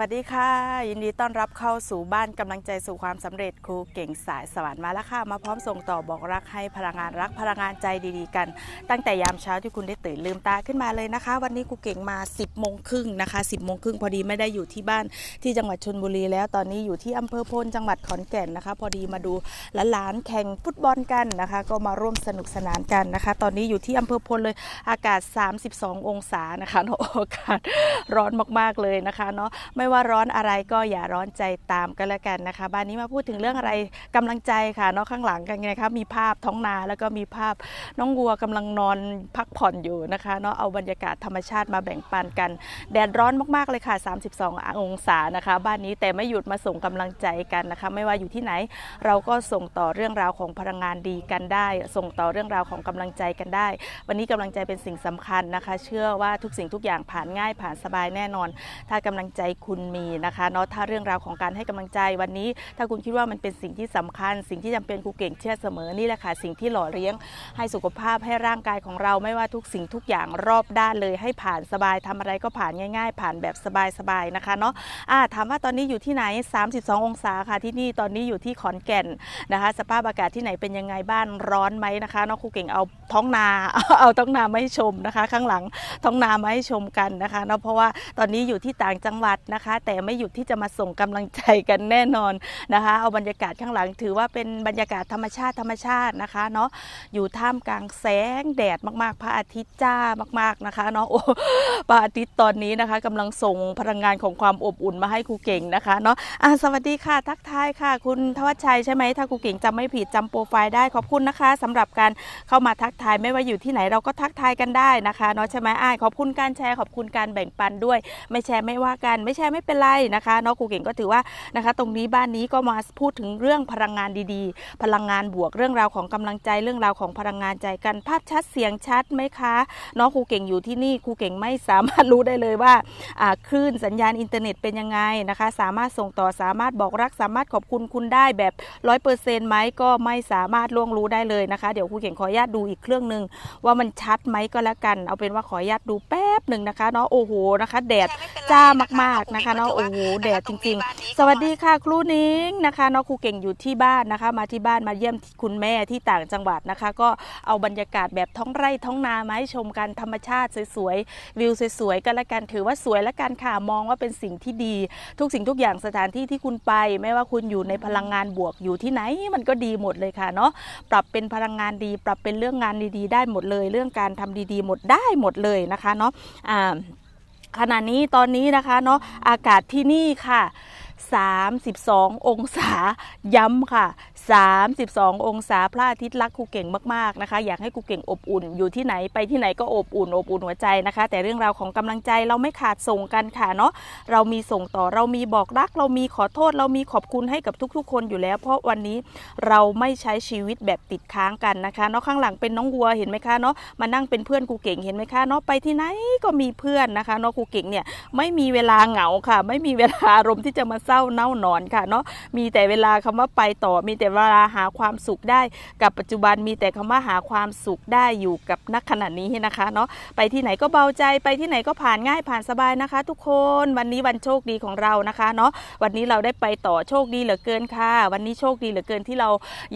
วัสดีค่ะ ยินดีต้อนรับเข้าสู่บ้านกำลังใจสู่ความสำเร็จครูเก่งสายสวรรค์มาแล้วค่ะ มาพร้อมส่งต่อบอกรักให้พลังงานรักพลังงานใจดีๆกัน ตั้งแต่ยามเช้าที่คุณได้ตื่นลืมตาขึ้นมาเลยนะคะ วันนี้ครูเก่งมา 10โมงครึ่งนะคะ 10โมงครึ่งพอดีไม่ได้อยู่ที่บ้านที่จังหวัดชลบุรีแล้วตอนนี้อยู่ที่อำเภอพลจังหวัดขอนแก่นนะคะ พอดีมาดูหลานๆแข่งฟุตบอลกันนะคะ ก็มาร่วมสนุกสนานกันนะคะ ตอนนี้อยู่ที่อำเภอพลเลยอากาศ 32 องศานะคะเนาะอากาศร้อนมากๆเลยนะคะเนาะไม่ไม่ว่าร้อนอะไรก็อย่าร้อนใจตามกันแล้วกันนะคะ บ้านนี้มาพูดถึงเรื่องอะไรกำลังใจค่ะเนาะข้างหลังกันนะคะมีภาพท้องนาแล้วก็มีภาพน้องวัวกำลังนอนพักผ่อนอยู่นะคะเนาะเอาบรรยากาศธรรมชาติมาแบ่งปันกัน แดดร้อนมากๆเลยค่ะ 32 องศานะคะ บ้านนี้แต่ไม่หยุดมาส่งกำลังใจกันนะคะ ไม่ว่าอยู่ที่ไหน เราก็ส่งต่อเรื่องราวของพลังงานดีกันได้ ส่งต่อเรื่องราวของกำลังใจกันได้ วันนี้กำลังใจเป็นสิ่งสำคัญนะคะ เชื่อว่าทุกสิ่งทุกอย่างผ่านง่ายผ่านสบายแน่นอน ถ้ากำลังใจคุณณมีนะคะเนาะถ้าเรื่องราวของการให้กำลังใจวันนี้ ถ้าคุณคิดว่ามันเป็นสิ่งที่สำคัญ สิ่งที่จำเป็นครูเก่งเชื่อเสมอนี่แหละค่ะสิ่งที่หล่อเลี้ยงให้สุขภาพให้ร่างกายของเราไม่ว่าทุกสิ่งทุกอย่างรอบด้านเลยให้ผ่านสบายทำอะไรก็ผ่านง่าย ๆ ผ่านแบบสบายๆนะคะเนาะอ่าถามว่าตอนนี้อยู่ที่ไหน 32 องศาค่ะที่นี่ตอนนี้อยู่ที่ขอนแก่นนะคะ สภาพอากาศที่ไหนเป็นยังไงบ้านร้อนไหมนะคะเนาะครูเก่งเอาท้องนาเอาท้องนามาให้ชมนะคะ ข้างหลังท้องนามาให้ชมกันนะคะเนาะเพราะว่าตอนนี้อยู่ที่ต่างจังหวัดนะคะ แต่ไม่หยุดที่จะมาส่งกำลังใจกันแน่นอนนะคะ เอาบรรยากาศข้างหลังถือว่าเป็นบรรยากาศธรรมชาติธรรมชาตินะคะเนาะอยู่ท่ามกลางแสงแดดมาก ๆ พระอาทิตย์จ้ามาก ๆนะคะเนาะโอ้พระอาทิตย์ตอนนี้นะคะกำลังส่งพลังงานของความอบอุ่นมาให้ครูเก่งนะคะเนาะอะสวัสดีค่ะ ทักทายค่ะ คุณทวัชชัยใช่ไหมถ้าครูเก่งจำไม่ผิดจำโปรไฟล์ได้ขอบคุณนะคะสำหรับการเข้ามาทักทายไม่ว่าอยู่ที่ไหนเราก็ทักทายกันได้นะคะเนาะใช่ไหมอ้ายขอบคุณการแชร์ขอบคุณการแบ่งปันด้วย ไม่แชร์ไม่ว่ากันไม่แชร์ไม่เป็นไรนะคะเนาะครูเก่งก็ถือว่านะคะ ตรงนี้บ้านนี้ก็มาพูดถึงเรื่องพลังงานดีๆ พลังงานบวกเรื่องราวของกำลังใจเรื่องราวของพลังงานใจกันภาพชัดเสียงชัดไหมคะเนาะครูเก่งอยู่ที่นี่ครูเก่งไม่สามารถรู้ได้เลยว่าอ่าคลื่นสัญญาณอินเทอร์เน็ตเป็นยังไงนะคะ สามารถส่งต่อสามารถบอกรักสามารถขอบคุณคุณได้แบบร้อยเปอร์เซ็นต์ไหมก็ไม่สามารถล่วงรู้ได้เลยนะคะ เดี๋ยวครูเก่งขออนุญาตดูอีกเครื่องหนึ่งว่ามันชัดไหมก็แล้วกัน เอาเป็นว่าขออนุญาตดูแป๊บหนึ่งนะคะเนาะโอ้โหนะคะ แดดจ้ามากๆนะคะเนาะโอ้โหแดดจริง ๆ สวัสดีค่ะครูนิ้งนะคะเนาะครูเก่งอยู่ที่บ้านนะคะ มาที่บ้านมาเยี่ยมคุณแม่ที่ต่างจังหวัดนะคะ ก็เอาบรรยากาศแบบท้องไร่ท้องนามาให้ชมกันธรรมชาติสวยๆวิวสวยๆกันละกันถือว่าสวยละกันค่ะมองว่าเป็นสิ่งที่ดี ทุกสิ่งทุกอย่างสถานที่ที่คุณไป ไม่ว่าคุณอยู่ในพลังงานบวกอยู่ที่ไหนมันก็ดีหมดเลยค่ะเนาะปรับเป็นพลังงานดี ปรับเป็นเรื่องงานดีๆ ได้หมดเลย เรื่องการทำดีๆ หมดได้หมดเลยนะคะเนาะอ่า ขณะนี้ตอนนี้นะคะเนาะอากาศที่นี่ค่ะ 32 องศาย้ำค่ะ 32 องศาพระอาทิตย์รักครูเก่งมากๆนะคะ อยากให้ครูเก่งอบอุ่น อยู่ที่ไหนไปที่ไหนก็อบอุ่นอบอุ่นหัวใจนะคะ แต่เรื่องราวของกำลังใจเราไม่ขาดส่งกันค่ะเนาะเรามีส่งต่อเรามีบอกรัก เรามีขอโทษ เรามีขอบคุณให้กับทุกๆ คนอยู่แล้ว เพราะวันนี้เราไม่ใช้ชีวิตแบบติดค้างกันนะคะเนาะข้างหลังเป็นน้องวัวเห็นไหมคะเนาะมานั่งเป็นเพื่อนครูเก่งเห็นไหมคะเนาะไปที่ไหนก็มีเพื่อนนะคะเนาะครูเก่งเนี่ยไม่มีเวลาเหงาค่ะ ไม่มีเวลาอารมณ์ที่จะมาเศร้าเน่าหนอนค่ะเนาะมีแต่เวลาคำว่าไปต่อมีแต่เวลาหาความสุขได้กับปัจจุบันมีแต่คำว่าหาความสุขได้อยู่กับนักขณะนี้นะคะเนาะไปที่ไหนก็เบาใจไปที่ไหนก็ผ่านง่ายผ่านสบายนะคะ ทุกคนวันนี้วันโชคดีของเรานะคะเนาะวันนี้เราได้ไปต่อโชคดีเหลือเกินค่ะ วันนี้โชคดีเหลือเกินที่เรา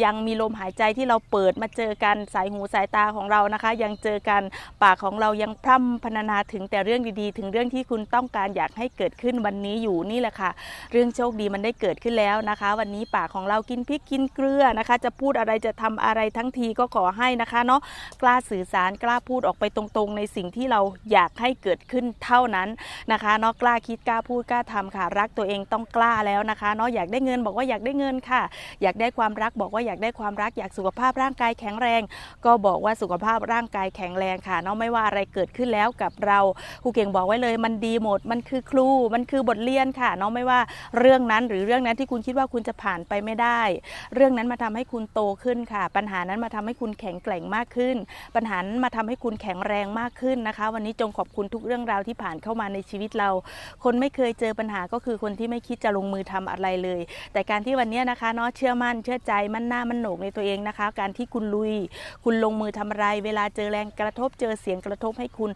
ยังมีลมหายใจที่เราเปิดมาเจอกันสายหูสายตาของเรานะคะ ยังเจอกันปากของเรายังพร่ำพรรณนาถึงแต่เรื่องดีๆ ถึงเรื่องที่คุณต้องการอยากให้เกิดขึ้นวันนี้อยู่นี่แหละค่ะ เรื่องโชคดีมันได้เกิดขึ้นแล้วนะคะ วันนี้ปากของเรากินพริกกินเกลือนะคะ จะพูดอะไรจะทำอะไรทั้งทีก็ขอให้นะคะเนาะกล้าสื่อสารกล้าพูดออกไปตรงๆ ในสิ่งที่เราอยากให้เกิดขึ้นเท่านั้นนะคะเนาะกล้าคิดกล้าพูดกล้าทำค่ะ รักตัวเองต้องกล้าแล้วนะคะเนาะอยากได้เงินบอกว่าอยากได้เงินค่ะ อยากได้ความรักบอกว่าอยากได้ความรักอยากสุขภาพร่างกายแข็งแรง ก็บอกว่าสุขภาพร่างกายแข็งแรงค่ะเนาะไม่ว่าอะไรเกิดขึ้นแล้วกับเราครูเก่งบอกไว้เลย มันดีหมดมันคือครู มันคือบทเรียนค่ะเนาะไม่ว่าเรื่องนั้นหรือเรื่องนั้นที่คุณคิดว่าคุณจะผ่านไปไม่ได้เรื่องนั้นมาทำให้คุณโตขึ้นค่ะ ปัญหานั้นมาทำให้คุณแข็งแกร่งมากขึ้น ปัญหานั้นมาทำให้คุณแข็งแรงมากขึ้นนะคะ วันนี้จงขอบคุณทุกเรื่องราวที่ผ่านเข้ามาในชีวิตเรา คนไม่เคยเจอปัญหาก็คือคนที่ไม่คิดจะลงมือทำอะไรเลย แต่การที่วันนี้นะคะเนาะเชื่อมั่นเชื่อใจมั่นหน้ามั่นโหนกในตัวเองนะคะ การที่คุณลุย คุณลงมือทำอะไร เวลาเจอแรงกระทบเจอเสียงกระทบให้คุณ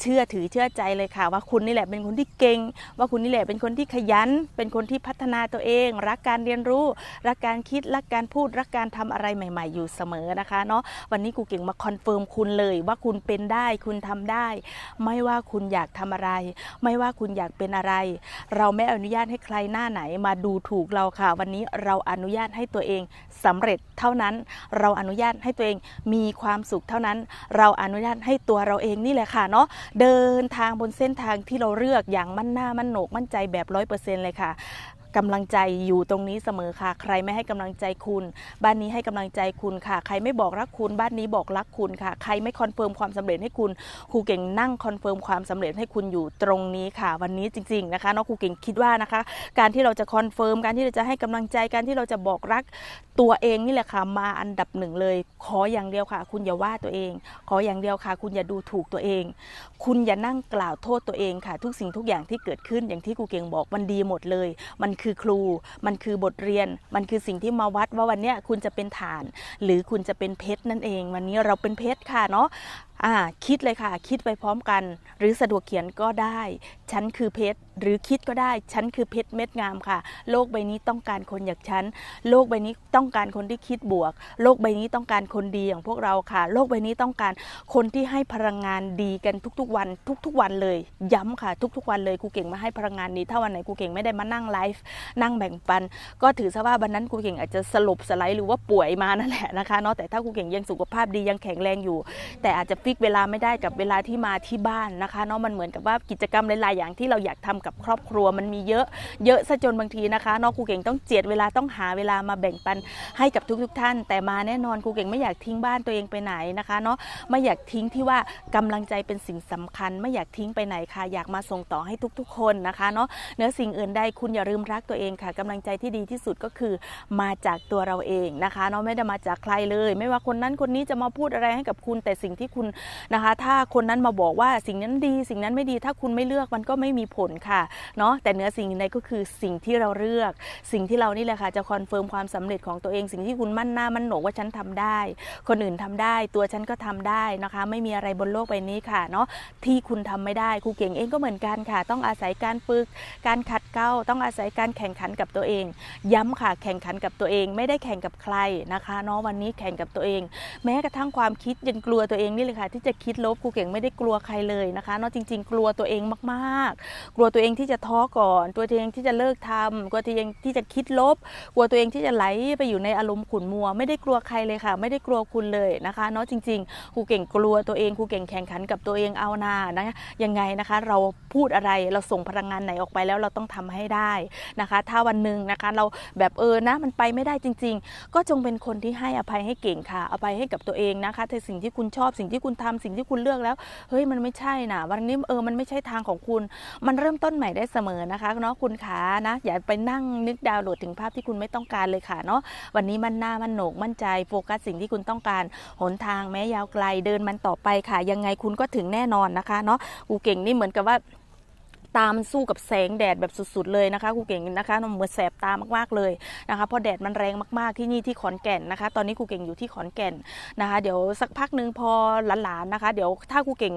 เชื่อถือเชื่อใจเลยค่ะ ว่าคุณนี่แหละเป็นคนที่เก่ง ว่าคุณนี่แหละเป็นคนที่ขยัน เป็นคนที่พัฒนาตัวเอง รักการเรียนรู้ รักการคิดรักการพูดรักการทำอะไรใหม่ ๆ อยู่เสมอนะคะเนาะวันนี้กูเก่งมาคอนเฟิร์มคุณเลยว่าคุณเป็นได้คุณทำได้ ไม่ว่าคุณอยากทำอะไร ไม่ว่าคุณอยากเป็นอะไร เราไม่อนุญาตให้ใครหน้าไหนมาดูถูกเราค่ะ วันนี้เราอนุญาตให้ตัวเองสำเร็จเท่านั้น เราอนุญาตให้ตัวเองมีความสุขเท่านั้น เราอนุญาตให้ตัวเราเองนี่แหละค่ะเนาะเดินทางบนเส้นทางที่เราเลือกอย่างมั่นหน้ามั่นโหนกมั่นใจแบบร้อยเปอร์เซ็นต์เลยค่ะ กำลังใจอยู่ตรงนี้เสมอค่ะ ใครไม่ให้กำลังใจคุณ บ้านนี้ให้กำลังใจคุณค่ะ ใครไม่บอกรักคุณ บ้านนี้บอกรักคุณค่ะ ใครไม่คอนเฟิร์มความสำเร็จให้คุณ ครูเก่งนั่งคอนเฟิร์มความสำเร็จให้คุณอยู่ตรงนี้ค่ะ วันนี้จริง ๆนะคะเนาะครูเก่งคิดว่านะคะ การที่เราจะคอนเฟิร์มการที่เราจะให้กำลังใจการที่เราจะบอกรักตัวเองนี่แหละค่ะมาอันดับหนึ่งเลย ขออย่างเดียวค่ะ คุณอย่าว่าตัวเอง ขออย่างเดียวค่ะ คุณอย่าดูถูกตัวเอง คุณอย่านั่งกล่าวโทษตัวเองค่ะ ทุกสิ่งทุกอย่างที่เกิดขึ้นอย่างที่ครูเก่งบอกมันดีหมดเลย มันคือครู มันคือบทเรียน มันคือสิ่งที่มาวัดว่าวันนี้คุณจะเป็นฐาน หรือคุณจะเป็นเพชรนั่นเอง วันนี้เราเป็นเพชรค่ะเนาะ อ่าคิดเลยค่ะ คิดไปพร้อมกัน หรือสะดวกเขียนก็ได้ ฉันคือเพชร หรือคิดก็ได้ ฉันคือเพชรเม็ดงามค่ะ โลกใบนี้ต้องการคนอย่างฉัน โลกใบนี้ต้องการคนที่คิดบวก โลกใบนี้ต้องการคนดีอย่างพวกเราค่ะ โลกใบนี้ต้องการคนที่ให้พลังงานดีกันทุกๆวัน ทุกๆวันเลย ย้ำค่ะ ทุกๆวันเลยครูเก่งมาให้พลังงานนี้ ถ้าวันไหนครูเก่งไม่ได้มานั่งไลฟ์นั่งแบ่งปัน ก็ถือซะว่าวันนั้นครูเก่งอาจจะสลบสไลด์หรือว่าป่วยมานั่นแหละนะคะเนาะแต่ถ้าครูเก่งยังสุขภาพดียังแข็งแรงอยู่ แต่อาจจะฟิกเวลาไม่ได้กับเวลาที่มาที่บ้านนะคะเนาะมันเหมือนกับว่ากิจกรรมหลายๆอย่างที่เราอยากทำกับครอบครัวมันมีเยอะเยอะซะจนบางทีนะคะเนาะครูเก่งต้องเจียดเวลาต้องหาเวลามาแบ่งปันให้กับทุก ๆ ท่าน แต่มาแน่นอนครูเก่งไม่อยากทิ้งบ้านตัวเองไปไหนนะคะเนาะไม่อยากทิ้งที่ว่ากำลังใจเป็นสิ่งสำคัญ ไม่อยากทิ้งไปไหนค่ะ อยากมาส่งต่อให้ทุก ๆ คนนะคะเนาะเนื้อสิ่งอื่นใดคุณอย่าลืมรักตัวเองค่ะกำลังใจที่ดีที่สุดก็คือมาจากตัวเราเองนะคะเนาะไม่ได้มาจากใครเลย ไม่ว่าคนนั้นคนนี้จะมาพูดอะไรให้กับคุณแต่สิ่งที่คุณนะคะ ถ้าคนนั้นมาบอกว่าสิ่งนั้นดี สิ่งนั้นไม่ดี ถ้าคุณไม่เลือกมันก็ไม่มีผลค่ะเนาะแต่เนื้อสิ่งอื่นใดก็คือสิ่งที่เราเลือก สิ่งที่เรานี่แหละค่ะจะคอนเฟิร์มความสำเร็จของตัวเองสิ่งที่คุณมั่นหน้ามั่นโหนกว่าฉันทำได้ คนอื่นทำได้ ตัวฉันก็ทำได้นะคะ ไม่มีอะไรบนโลกใบนี้ค่ะเนาะที่คุณทำไม่ได้ครูเก่งเองก็เหมือนกันค่ะ ต้องอาศัยการฝึกการขัดเกลาต้องอาศัยการแข่งขันกับตัวเอง ย้ำค่ะ แข่งขันกับตัวเองไม่ได้แข่งกับใครนะคะเนาะวันนี้แข่งกับตัวเอง แม้กระทั่งความคิดยังกลัวตัวเองนี่เลยค่ะที่จะคิดลบครูเก่งไม่ได้กลัวใครเลยนะคะเนาะจริง ๆ กลัวตัวเองมากๆ กลัวตัวเองที่จะท้อก่อน ตัวเองที่จะเลิกทำกลัวตัวเองที่จะคิดลบ กลัวตัวเองที่จะไหลไปอยู่ในอารมณ์ขุ่นมัว ไม่ได้กลัวใครเลยค่ะ ไม่ได้กลัวคุณเลยนะคะเนาะจริงๆครูเก่งกลัวตัวเองครูเก่งแข่งขันกับตัวเองเอาหนานะยังไงนะคะ เราพูดอะไรเราส่งพลังงานไหนออกไปแล้วเราต้องทำให้ได้นะคะ ถ้าวันหนึ่งนะคะเราแบบเออนะมันไปไม่ได้จริง ๆ ก็จงเป็นคนที่ให้อภัยให้เก่งค่ะอภัยให้กับตัวเองนะคะแต่สิ่งที่คุณชอบสิ่งที่คุณทำสิ่งที่คุณเลือกแล้ว เฮ้ยมันไม่ใช่นะวันนี้เออมันไม่ใช่ทางของคุณ มันเริ่มต้นใหม่ได้เสมอนะคะเนาะคุณขานะ อย่าไปนั่งนึกดาวน์โหลดถึงภาพที่คุณไม่ต้องการเลยค่ะเนาะวันนี้มันหน้ามันโหนกมั่นใจโฟกัสสิ่งที่คุณต้องการหนทางแม้ยาวไกลเดินมันต่อไปค่ะ ยังไงคุณก็ถึงแน่นอนนะคะเนาะกูเก่งนี่เหมือนกับว่า ตามันสู้กับแสงแดดแบบสุดๆเลยนะคะครูเก่งนะคะมันเหมือนแสบตามากๆเลยนะคะเพราะแดดมันแรงมากๆที่นี่ที่ขอนแก่นนะคะ ตอนนี้ครูเก่งอยู่ที่ขอนแก่นนะคะ เดี๋ยวสักพักหนึ่งพอหลานๆนะคะ เดี๋ยวถ้าครูเก่ง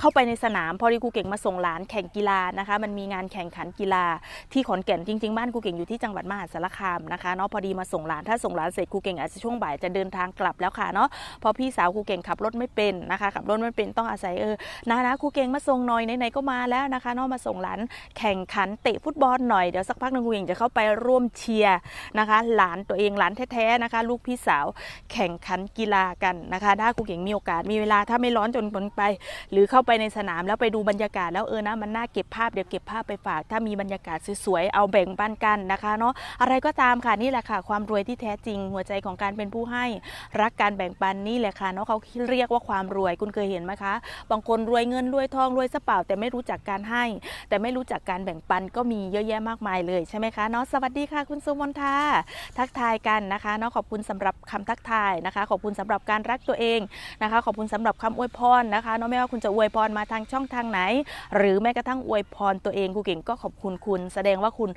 เข้าไปในสนาม พอดีครูเก่งมาส่งหลานแข่งกีฬานะคะ มันมีงานแข่งขันกีฬาที่ขอนแก่นจริงๆบ้านครูเก่งอยู่ที่จังหวัดมหาสารคามนะคะเนาะพอดีมาส่งหลานถ้าส่งหลานเสร็จครูเก่งอาจจะช่วงบ่ายจะเดินทางกลับแล้วค่ะเนาะพอพี่สาวครูเก่งขับรถไม่เป็นนะคะขับรถไม่เป็นต้องอาศัยเออนะนะครูเก่งมาส่งหน่อยไหนๆก็มาแล้วนะคะเนาะมาส่งหลานแข่งขันเตะฟุตบอลหน่อยเดี๋ยวสักพักหนึงครูเก่งจะเข้าไปร่วมเชียร์นะคะ หลานตัวเองหลานแท้ๆนะคะ ลูกพี่สาวแข่งขันกีฬากันนะคะ ถ้าครูเก่งมีโอกาสมีเวลาถ้าไม่ร้อนจนเกินไป หรือเข้าไปในสนามแล้วไปดูบรรยากาศแล้วเออนะมันน่าเก็บภาพเดี๋ยวเก็บภาพไปฝาก ถ้ามีบรรยากาศสวยๆเอาแบ่งปันกันนะคะเนาะอะไรก็ตามค่ะนี่แหละค่ะ ความรวยที่แท้จริง หัวใจของการเป็นผู้ให้รักการแบ่งปันนี่แหละค่ะเนาะเขาเรียกว่าความรวยคุณเคยเห็นไหมคะ บางคนรวยเงินรวยทองรวยสเปล่าแต่ไม่รู้จักการให้แต่ไม่รู้จักการแบ่งปันก็มีเยอะแยะมากมายเลยใช่ไหมคะเนาะสวัสดีค่ะคุณสุมนทาทักทายกันนะคะเนาะขอบคุณสำหรับคำทักทายนะคะ ขอบคุณสำหรับการรักตัวเองนะคะ ขอบคุณสำหรับคำอวยพรนะคะเนาะไม่ว่าคุณจะอวยพรมาทางช่องทางไหน หรือแม้กระทั่งอวยพรตัวเองครูเก่งก็ขอบคุณคุณ แสดงว่าคุณ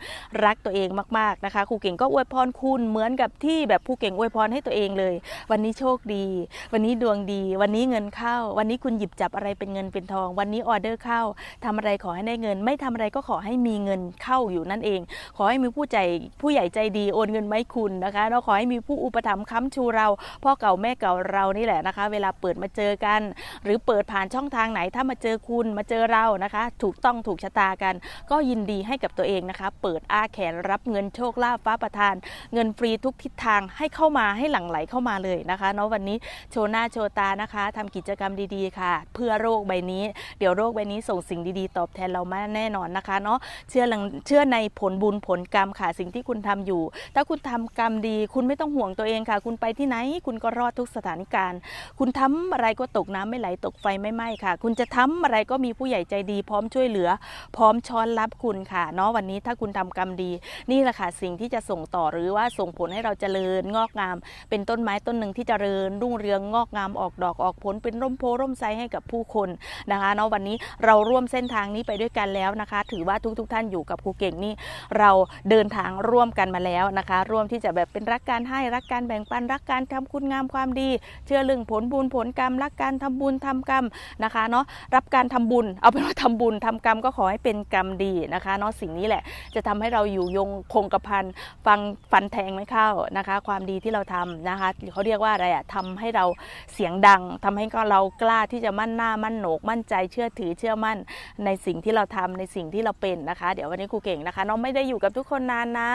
รักตัวเองมากๆนะคะครูเก่งก็อวยพรคุณเหมือนกับที่แบบครูเก่งอวยพรให้ตัวเองเลย วันนี้โชคดี วันนี้ดวงดี วันนี้เงินเข้า วันนี้คุณหยิบจับอะไรเป็นเงินเป็นทอง วันนี้ออเดอร์เข้าทำอะไรขอให้ได้เงินไม่ทำอะไรก็ขอให้มีเงินเข้าอยู่นั่นเอง ขอให้มีผู้ใจผู้ใหญ่ใจดีโอนเงินมาให้คุณนะคะแล้วขอให้มีผู้อุปถัมภ์ค้ำชูเราพ่อเก่าแม่เก่าเรานี่แหละนะคะ เวลาเปิดมาเจอกัน หรือเปิดผ่านช่องทางไหนถ้ามาเจอคุณมาเจอเรานะคะ ถูกต้องถูกชะตากัน ก็ยินดีให้กับตัวเองนะคะ เปิดอ้าแขนรับเงินโชคลาภฟ้าประทาน เงินฟรีทุกทิศทางให้เข้ามาให้หลั่งไหลเข้ามาเลยนะคะเนาะวันนี้โชว์หน้าโชว์ตานะคะทำกิจกรรมดีๆค่ะ เพื่อโรคใบนี้ เดี๋ยวโรคใบนี้ส่งสิ่งดีๆ ตอบแทนเรามาแน่นอนนะคะเนาะเชื่อหลังเชื่อในผลบุญผลกรรมค่ะสิ่งที่คุณทำอยู่ ถ้าคุณทำกรรมดี คุณไม่ต้องห่วงตัวเองค่ะ คุณไปที่ไหน คุณก็รอดทุกสถานการณ์ คุณทำอะไรก็ตกน้ำไม่ไหลตกไฟไม่ไหม้ค่ะ คุณจะทำอะไรก็มีผู้ใหญ่ใจดี พร้อมช่วยเหลือ พร้อมช้อนรับคุณค่ะเนาะวันนี้ถ้าคุณทำกรรมดี นี่แหละค่ะสิ่งที่จะส่งต่อหรือว่าส่งผลให้เราเจริญงอกงาม เป็นต้นไม้ต้นหนึ่งที่เจริญ รุ่งเรืองงอกงามออกดอกออกผลเป็นร่มโพร่มไทรให้กับผู้คนนะคะเนาะวันนี้เราร่วมเส้นทางนี้ไปด้วยกันแล้วนะคะ ถือว่าทุกๆทท่านอยู่กับครูเก่งนี่เราเดินทางร่วมกันมาแล้วนะคะ ร่วมที่จะแบบเป็นรักการให้รักการแบ่งปันรักการทำคุณงามความดี เชื่อเรื่องผลบุญผลกรรม รักการทำบุญทำกรรมนะคะเนาะรับการทำบุญ เอาเป็นว่าทำบุญทำกรรมก็ขอให้เป็นกรรมดีนะคะเนาะสิ่งนี้แหละจะทำให้เราอยู่ยงคงกระพันฟังฟันแทงไม่เข้านะคะ ความดีที่เราทำนะคะเขาเรียกว่าอะไรอะทำให้เราเสียงดังทำให้เรากล้าที่จะมั่นหน้ามั่นโหนกมั่นใจเชื่อถือเชื่อมั่นในสิ่งที่เราททำในสิ่งที่เราเป็นนะคะ เดี๋ยววันนี้ครูเก่งนะคะน้องไม่ได้อยู่กับทุกคนนานนะ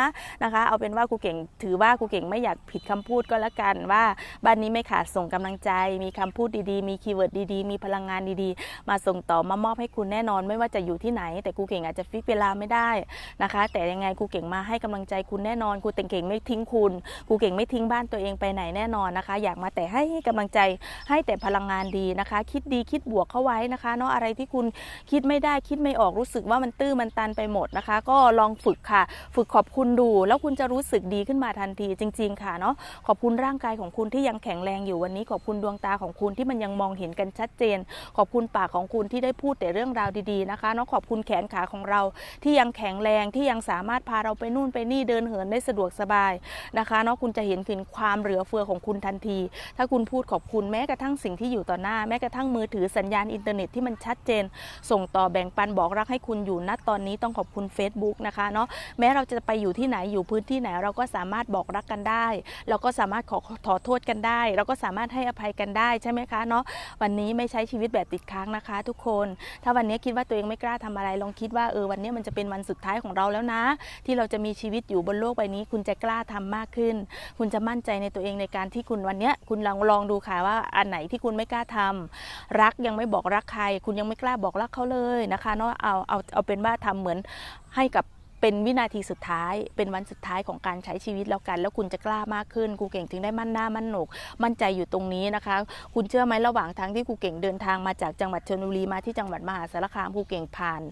นะคะ เอาเป็นว่าครูเก่งถือว่าครูเก่งไม่อยากผิดคำพูดก็แล้วกันว่าบ้านนี้ไม่ขาดส่งกำลังใจ มีคำพูดดีๆ มีคีย์เวิร์ดดีๆ มีพลังงานดีๆ มาส่งต่อมามอบให้คุณแน่นอน ไม่ว่าจะอยู่ที่ไหน แต่ครูเก่งอาจจะฟิกเวลาไม่ได้นะคะ แต่ยังไงครูเก่งมาให้กำลังใจคุณแน่นอนครูเก่งไม่ทิ้งคุณครูเก่งไม่ทิ้งบ้านตัวเองไปไหนแน่นอนนะคะ อยากมาแต่ให้กำลังใจให้แต่พลังงานดีนะคะ คิดดีคิดบวกเข้าไว้นะคะเนาะอะไรที่คุณคิดไม่ได้คิดไม่ออกรู้สึกว่ามันตื้อมันตันไปหมดนะคะ ก็ลองฝึกค่ะ ฝึกขอบคุณดู แล้วคุณจะรู้สึกดีขึ้นมาทันทีจริง ๆ ค่ะเนาะขอบคุณร่างกายของคุณที่ยังแข็งแรงอยู่วันนี้ ขอบคุณดวงตาของคุณที่มันยังมองเห็นกันชัดเจน ขอบคุณปากของคุณที่ได้พูดแต่เรื่องราวดีๆนะคะเนาะขอบคุณแขนขาของเราที่ยังแข็งแรงที่ยังสามารถพาเราไปนู่นไปนี่เดินเหินได้สะดวกสบายนะคะเนาะคุณจะเห็นถึงความเหลือเฟือของคุณทันที ถ้าคุณพูดขอบคุณแม้กระทั่งสิ่งที่อยู่ต่อหน้า แม้กระทั่งมือถือสัญญาณอินเทอร์เน็ตที่มันชัดเจน ส่งต่อแบ่งปันบอกรักให้คุณอยู่ณตอนนี้ต้องขอบคุณ Facebook นะคะเนาะแม้เราจะไปอยู่ที่ไหนอยู่พื้นที่ไหนเราก็สามารถบอกรักกันได้ เราก็สามารถขอขอโทษกันได้ เราก็สามารถให้อภัยกันได้ใช่ไหมคะเนาะวันนี้ไม่ใช้ชีวิตแบบติดค้างนะคะ ทุกคน ถ้าวันนี้คิดว่าตัวเองไม่กล้าทำอะไรลองคิดว่าเออวันนี้มันจะเป็นวันสุดท้ายของเราแล้วนะ ที่เราจะมีชีวิตอยู่บนโลกใบนี้ คุณจะกล้าทำมากขึ้น คุณจะมั่นใจในตัวเองในการที่คุณวันนี้คุณลองลองดูค่ะว่าอันไหนที่คุณไม่กล้าทำรักยังไม่บอกรักใคร คุณยังไม่กล้าบอกรักเขาเลยนะคะเนาะเอาเอาเอาเป็นว่าทำเหมือนให้กับ เป็นวินาทีสุดท้าย เป็นวันสุดท้ายของการใช้ชีวิตแล้วกัน แล้วคุณจะกล้ามากขึ้นครูเก่งถึงได้มั่นหน้ามั่นโหนก มั่นใจอยู่ตรงนี้นะคะ คุณเชื่อไหมระหว่างทางที่ครูเก่งเดินทางมาจากจังหวัดชลบุรีมาที่จังหวัดมหาสารคามครูเก่งผ่าน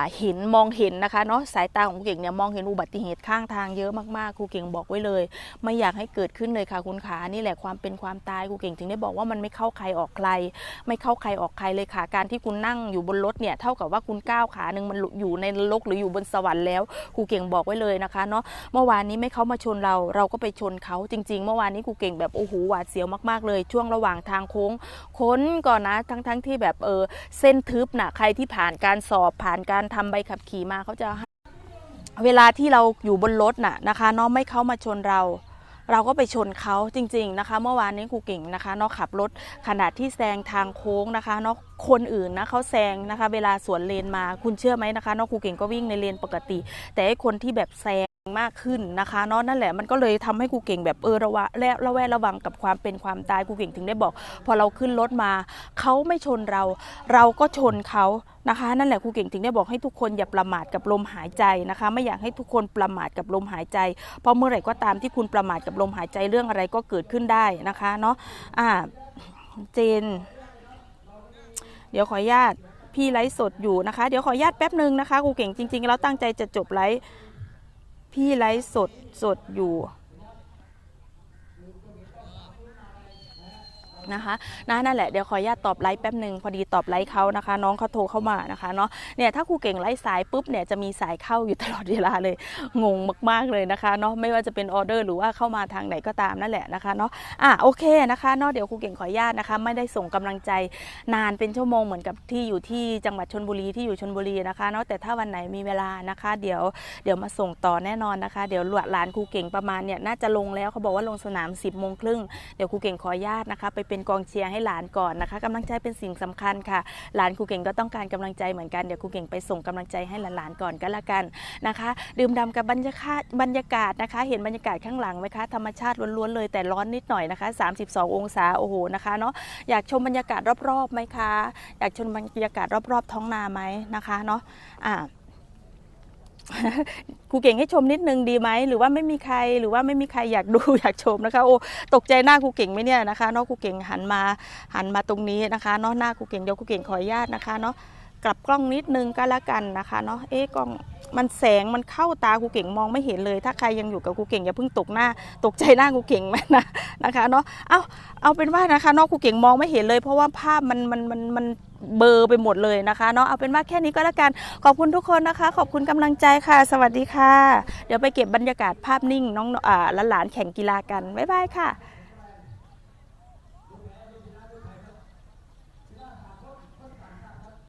าเห็นมองเห็นนะคะเนาะสายตาของครูเก่งเนี่ยมองเห็นอุบัติเหตุข้างทางเยอะมากๆครูเก่งบอกไว้เลย ไม่อยากให้เกิดขึ้นเลยค่ะคุณขานี่แหละความเป็นความตายครูเก่งถึงได้บอกว่ามันไม่เข้าใครออกใคร ไม่เข้าใครออกใครเลยค่ะ การที่คุณนั่งอยู่บนรถเนี่ยเท่ากับว่าคุณก้าวขาหนึ่งมันอยู่ในนรกหรืออยู่บนสวรรค์แล้วครูเก่งบอกไว้เลยนะคะเนาะเมื่อวานนี้ไม่เขามาชนเราเราก็ไปชนเขาจริง ๆ เมื่อวานนี้ครูเก่งแบบโอ้โหหวาดเสียวมากๆเลย ช่วงระหว่างทางโค้งค้นก่อนนะทั้งๆที่แบบเออเส้นทึบน่ะใครที่ผ่านการสอบผ่านการทำใบขับขี่มาเขาจะให้เวลาที่เราอยู่บนรถน่ะนะคะเนาะไม่เขามาชนเรา เราก็ไปชนเขาจริง ๆนะคะ เมื่อวานนี้ครูเก่งนะคะนอกขับรถขณะที่แซงทางโค้งนะคะนอกคนอื่นนะเขาแซงนะคะ เวลาสวนเลนมาคุณเชื่อไหมนะคะนอกครูเก่งก็วิ่งในเลนปกติ แต่ไอคนที่แบบแซง มากขึ้นนะคะเนาะนั่นแหละมันก็เลยทำให้ครูเก่งแบบเออระวะและระแวดระวังกับความเป็นความตายครูเก่งถึงได้บอก พอเราขึ้นรถมาเขาไม่ชนเรา เราก็ชนเขานะคะ นั่นแหละครูเก่งถึงได้บอกให้ทุกคนอย่าประมาทกับลมหายใจนะคะ ไม่อยากให้ทุกคนประมาทกับลมหายใจ เพราะเมื่อไหร่ก็ตามที่คุณประมาทกับลมหายใจเรื่องอะไรก็เกิดขึ้นได้นะคะเนาะอ่าเจน เดี๋ยวขออนุญาตพี่ไลฟ์สดอยู่นะคะ เดี๋ยวขออนุญาตแป๊บหนึ่งนะคะครูเก่งจริงๆแล้วตั้งใจจะจบไลฟ์ พี่ไลฟ์สดสดอยู่ นะคะนะนั่นแหละเดี๋ยวขออนุญาตตอบไลฟ์แป๊บหนึ่งพอดีตอบไลฟ์เขานะคะ น้องเขาโทรเข้ามานะคะเนาะเนี่ยถ้าครูเก่งไลฟ์สายปุ๊บเนี่ยจะมีสายเข้าอยู่ตลอดเวลาเลยงงมากๆเลยนะคะเนาะไม่ว่าจะเป็นออเดอร์หรือว่าเข้ามาทางไหนก็ตามนั่นแหละนะคะเนาะอะโอเคนะคะเนาะเดี๋ยวครูเก่งขออนุญาตนะคะไม่ได้ส่งกำลังใจนานเป็นชั่วโมงเหมือนกับที่อยู่ที่จังหวัดชนบุรีที่อยู่ชนบุรีนะคะเนาะแต่ถ้าวันไหนมีเวลานะคะ เดี๋ยวเดี๋ยวมาส่งต่อแน่นอนนะคะ เดี๋ยวหลานครูเก่งประมาณเนี่ยน่าจะลงแล้วเขาบอกว่าลงสนาม 10บโมงครึ่งเดี๋ยวครูเก่งขออนุญาตนะคะไปเป็นเป็นกองเชียร์ให้หลานก่อนนะคะกำลังใจเป็นสิ่งสำคัญค่ะ หลานครูเก่งก็ต้องการกำลังใจเหมือนกันเดี๋ยวครูเก่งไปส่งกำลังใจให้หลานๆก่อนก็แล้วกันนะคะ ดื่มด่ำกับบรรยากาศบรรยากาศนะคะ เห็นบรรยากาศข้างหลังไหมคะธรรมชาติล้วนๆเลยแต่ร้อนนิดหน่อยนะคะ 32 องศาโอ้โหนะคะเนาะอยากชมบรรยากาศรอบๆไหมคะ อยากชมบรรยากาศรอบๆท้องนาไหมนะคะเนาะอ่า ครูเก่งให้ชมนิดนึงดีไหมหรือว่าไม่มีใครหรือว่าไม่มีใครอยากดูอยากชมนะคะโอ้ตกใจหน้าครูเก่งไหมเนี่ยนะคะเนาะครูเก่งหันมาหันมาตรงนี้นะคะเนาะหน้าครูเก่งเดี๋ยวครูเก่งขออนุญาตนะคะเนาะกลับกล้องนิดนึงก็แล้วกันนะคะเนาะเอ๊ะกล้องมันแสงมันเข้าตาครูเก่งมองไม่เห็นเลย ถ้าใครยังอยู่กับครูเก่งอย่าเพิ่งตกหน้า ตกใจหน้าครูเก่งมันนะนะคะเนาะเอาเอาเป็นว่านะคะเนาะครูเก่งมองไม่เห็นเลย เพราะว่าภาพมันมันมันมัน เบอร์ไปหมดเลยนะคะเนาะเอาเป็นว่าแค่นี้ก็แล้วกันขอบคุณทุกคนนะคะ ขอบคุณกำลังใจค่ะ สวัสดีค่ะ เดี๋ยวไปเก็บบรรยากาศภาพนิ่งน้องอ่าหลานๆแข่งกีฬากันบ๊ายบายค่ะ